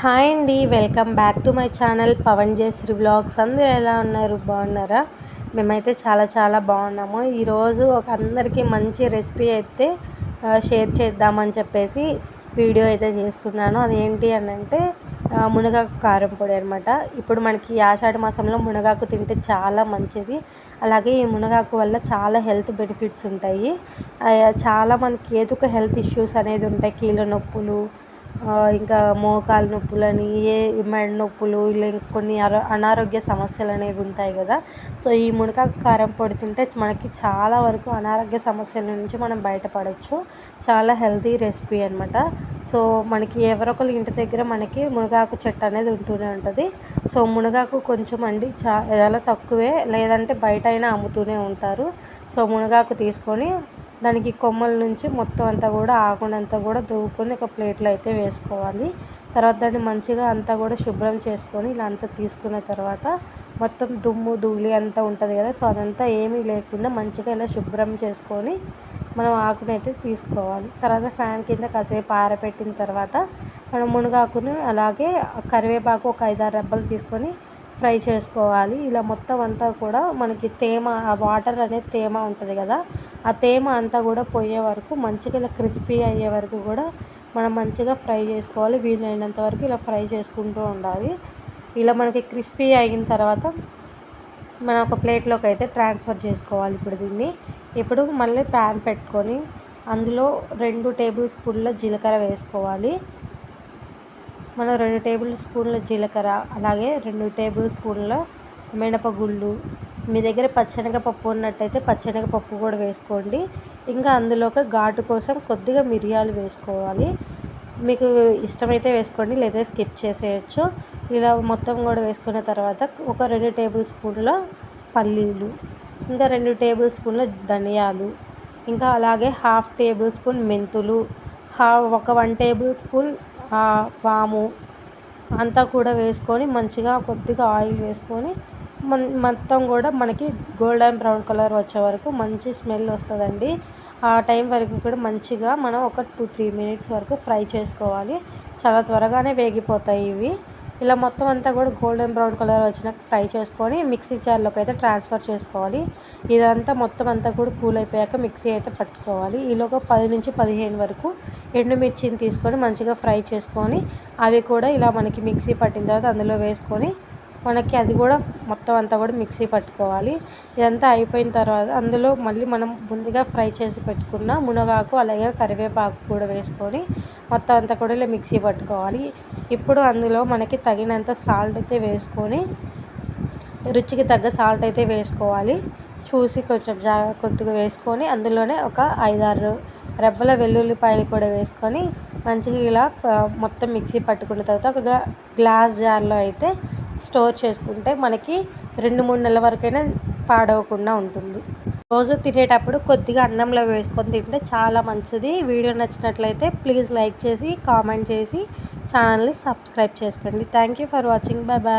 Hi అండి welcome back to my channel Pavan Jayashree blogs. అందరూ ఎలా ఉన్నారు? బాగున్నారా? మేమైతే చాలా చాలా బాగున్నాము. ఈరోజు ఒక అందరికీ మంచి రెసిపీ అయితే షేర్ చేద్దామని చెప్పేసి వీడియో అయితే చేస్తున్నాను. అదేంటి అని అంటే మునగాకు కారం పొడి అనమాట ఇప్పుడు మనకి ఆషాఢ మాసంలో మునగాకు తింటే చాలా మంచిది. అలాగే ఈ మునగాకు వల్ల చాలా హెల్త్ బెనిఫిట్స్ ఉంటాయి. చాలా మనకి ఏదో ఒక హెల్త్ ఇష్యూస్ అనేది ఉంటాయి. కీళ్ళ నొప్పులు ఇంకా మోకాలు నొప్పులని ఏ మెడ నొప్పులు ఇలా కొన్ని అనారోగ్య సమస్యలు అనేవి ఉంటాయి కదా. సో ఈ మునగాకు కారం పొడి తింటే మనకి చాలా వరకు అనారోగ్య సమస్యల నుంచి మనం బయటపడవచ్చు చాలా హెల్తీ రెసిపీ అనమాట సో మనకి ఎవరొకరు ఇంటి దగ్గర మనకి మునగాకు చెట్టు అనేది ఉంటూనే ఉంటుంది. సో మునగాకు కొంచెం అండి చాలా తక్కువే. లేదంటే బయట అయినా అమ్ముతూనే ఉంటారు. సో మునగాకు తీసుకొని దానికి కొమ్మల నుంచి మొత్తం అంతా కూడా ఆకునంతా కూడా దువ్వుకొని ఒక ప్లేట్లో అయితే వేసుకోవాలి. తర్వాత దాన్ని మంచిగా అంతా కూడా శుభ్రం చేసుకొని ఇలా అంతా తీసుకున్న తర్వాత మొత్తం దుమ్ము ధూళి అంతా ఉంటుంది కదా సో అదంతా ఏమీ లేకుండా మంచిగా ఇలా శుభ్రం చేసుకొని మనం ఆకునైతే తీసుకోవాలి. తర్వాత ఫ్యాన్ కింద కాసేపు ఆరబెట్టిన తర్వాత మనం మునగాకుని అలాగే కరివేపాకు ఒక ఐదారు రెబ్బలు తీసుకొని ఫ్రై చేసుకోవాలి. ఇలా మొత్తం అంతా కూడా మనకి తేమ ఆ వాటర్ అనేది తేమ ఉంటుంది కదా. ఆ తేమ అంతా కూడా పోయే వరకు మంచిగా ఇలా క్రిస్పీ అయ్యే వరకు కూడా మనం మంచిగా ఫ్రై చేసుకోవాలి. వీలైనంత వరకు ఇలా ఫ్రై చేసుకుంటూ ఉండాలి. ఇలా మనకి క్రిస్పీ అయిన తర్వాత మనం ఒక ప్లేట్లోకి అయితే ట్రాన్స్ఫర్ చేసుకోవాలి ఇప్పుడు దీన్ని. ఇప్పుడు మళ్ళీ ప్యాన్ పెట్టుకొని అందులో రెండు టేబుల్ స్పూన్ల జీలకర్ర వేసుకోవాలి. మనం రెండు టేబుల్ స్పూన్ల జీలకర్ర అలాగే రెండు టేబుల్ స్పూన్ల మినపగుళ్ళు. మీ దగ్గర పచ్చనగపప్పు ఉన్నట్టయితే పచ్చనగపప్పు కూడా వేసుకోండి. ఇంకా అందులోకి ఘాటు కోసం కొద్దిగా మిరియాలు వేసుకోవాలి. మీకు ఇష్టమైతే వేసుకోండి లేదా స్కిప్ చేసేయచ్చు. ఇలా మొత్తం కూడా వేసుకున్న తర్వాత ఒక రెండు టేబుల్ స్పూన్ల పల్లీలు ఇంకా రెండు టేబుల్ స్పూన్ల ధనియాలు ఇంకా అలాగే హాఫ్ టేబుల్ స్పూన్ మెంతులు హా ఒక వన్ టేబుల్ స్పూన్ వాము అంతా కూడా వేసుకొని మంచిగా కొద్దిగా ఆయిల్ వేసుకొని మొత్తం కూడా మనకి గోల్డెన్ బ్రౌన్ కలర్ వచ్చే వరకు మంచి స్మెల్ వస్తుందండి. ఆ టైం వరకు కూడా మంచిగా మనం ఒక టూ త్రీ మినిట్స్ వరకు ఫ్రై చేసుకోవాలి. చాలా త్వరగానే వేగిపోతాయి ఇవి. ఇలా మొత్తం అంతా కూడా గోల్డెన్ బ్రౌన్ కలర్ వచ్చినాక ఫ్రై చేసుకొని మిక్సీ జార్లోకి అయితే ట్రాన్స్ఫర్ చేసుకోవాలి. ఇదంతా మొత్తం అంతా కూడా కూల్ అయిపోయాక మిక్సీ అయితే పట్టుకోవాలి. ఈలోగా పది నుంచి పదిహేను వరకు ఎండుమిర్చిని తీసుకొని మంచిగా ఫ్రై చేసుకొని అవి కూడా ఇలా మనకి మిక్సీ పట్టిన తర్వాత అందులో వేసుకొని మనకి అది కూడా మొత్తం అంతా కూడా మిక్సీ పట్టుకోవాలి. ఇదంతా అయిపోయిన తర్వాత అందులో మళ్ళీ మనం ముందుగా ఫ్రై చేసి పెట్టుకున్న మునగాకు అలాగే కరివేపాకు కూడా వేసుకొని మొత్తం అంతా కూడా ఇలా మిక్సీ పట్టుకోవాలి. ఇప్పుడు అందులో మనకి తగినంత సాల్ట్ అయితే వేసుకొని రుచికి తగ్గ సాల్ట్ అయితే వేసుకోవాలి. చూసి కొంచెం జా కొద్దిగా వేసుకొని అందులోనే ఒక ఐదారు రెబ్బల వెల్లుల్లిపాయలు కూడా వేసుకొని మంచిగా ఇలా మొత్తం మిక్సీ పట్టుకున్న తర్వాత ఒక గ్లాస్ జార్లో అయితే స్టోర్ చేసుకుంటే మనకి రెండు మూడు నెలల వరకైనా పాడవకుండా ఉంటుంది. రోజు తినేటప్పుడు కొద్దిగా అన్నంలో వేసుకొని తింటే చాలా మంచిది. వీడియో నచ్చినట్లయితే ప్లీజ్ లైక్ చేసి కామెంట్ చేసి ఛానల్ని సబ్స్క్రైబ్ చేసుకోండి. Thank you for watching. Bye bye